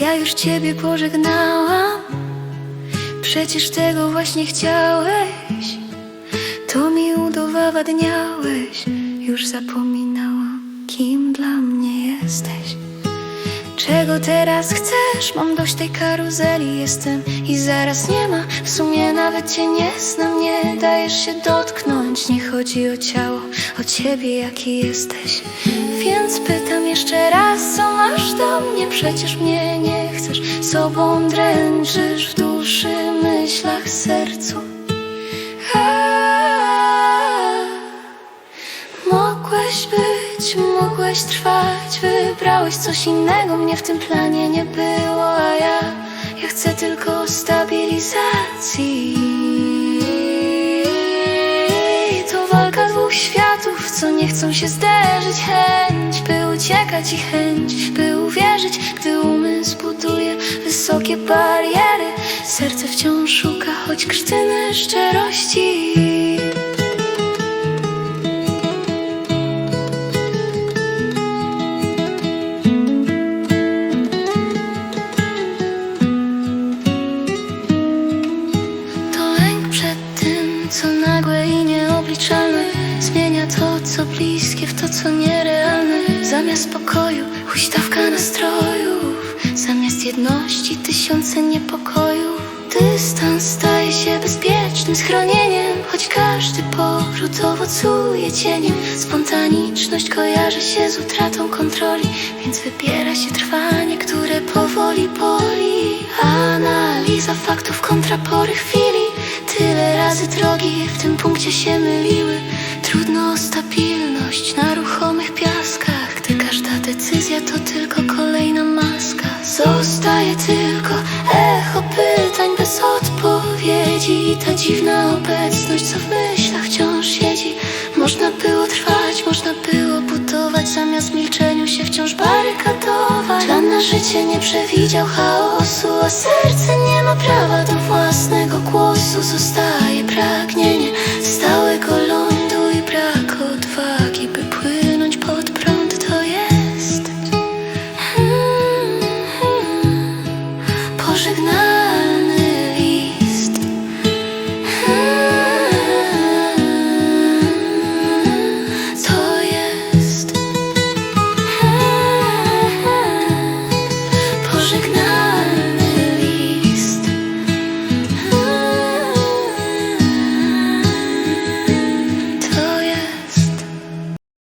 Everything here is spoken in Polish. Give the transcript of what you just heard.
Ja już ciebie pożegnałam. Przecież tego właśnie chciałeś. To mi udowadniałeś Już zapominałam Kim dla mnie jesteś. Czego teraz chcesz? Mam dość tej karuzeli. Jestem i zaraz nie ma. W sumie nawet cię nie znam. Nie dajesz się dotknąć. Nie chodzi o ciało O ciebie jaki jesteś. Więc pytam jeszcze raz Co do mnie? Przecież mnie nie chcesz. Sobą dręczysz W duszy, myślach, sercu. Mogłeś być, mogłeś trwać Wybrałeś coś innego, mnie w tym planie nie było A ja, ja chcę tylko stabilizacji. To walka dwóch światów, co nie chcą się zderzyć. Chęć, by uciekać i chęć, by uwierzyć Gdy umysł buduje wysokie bariery. Serce wciąż szuka, choć krztyny szczerości. Co nagłe i nieobliczalne Zmienia to, co bliskie w to, co nierealne Zamiast pokoju, huśtawka nastrojów. Zamiast jedności, tysiące niepokojów Dystans staje się bezpiecznym schronieniem Choć każdy powrót owocuje cieniem. Spontaniczność kojarzy się z utratą kontroli Więc wybiera się trwanie, które powoli boli. Analiza faktów kontra pory chwili. Tyle razy drogi w tym punkcie się myliły. Trudno o stabilność na ruchomych piaskach decyzja to tylko kolejna maska. Zostaje tylko echo pytań bez odpowiedzi. I ta dziwna obecność, co w myślach wciąż siedzi. Można było trwać, można było budować. Zamiast milczeniu się wciąż barykadować Plan na życie nie przewidział chaosu A serce nie ma prawa do własnego głosu. Zostaje pragnienie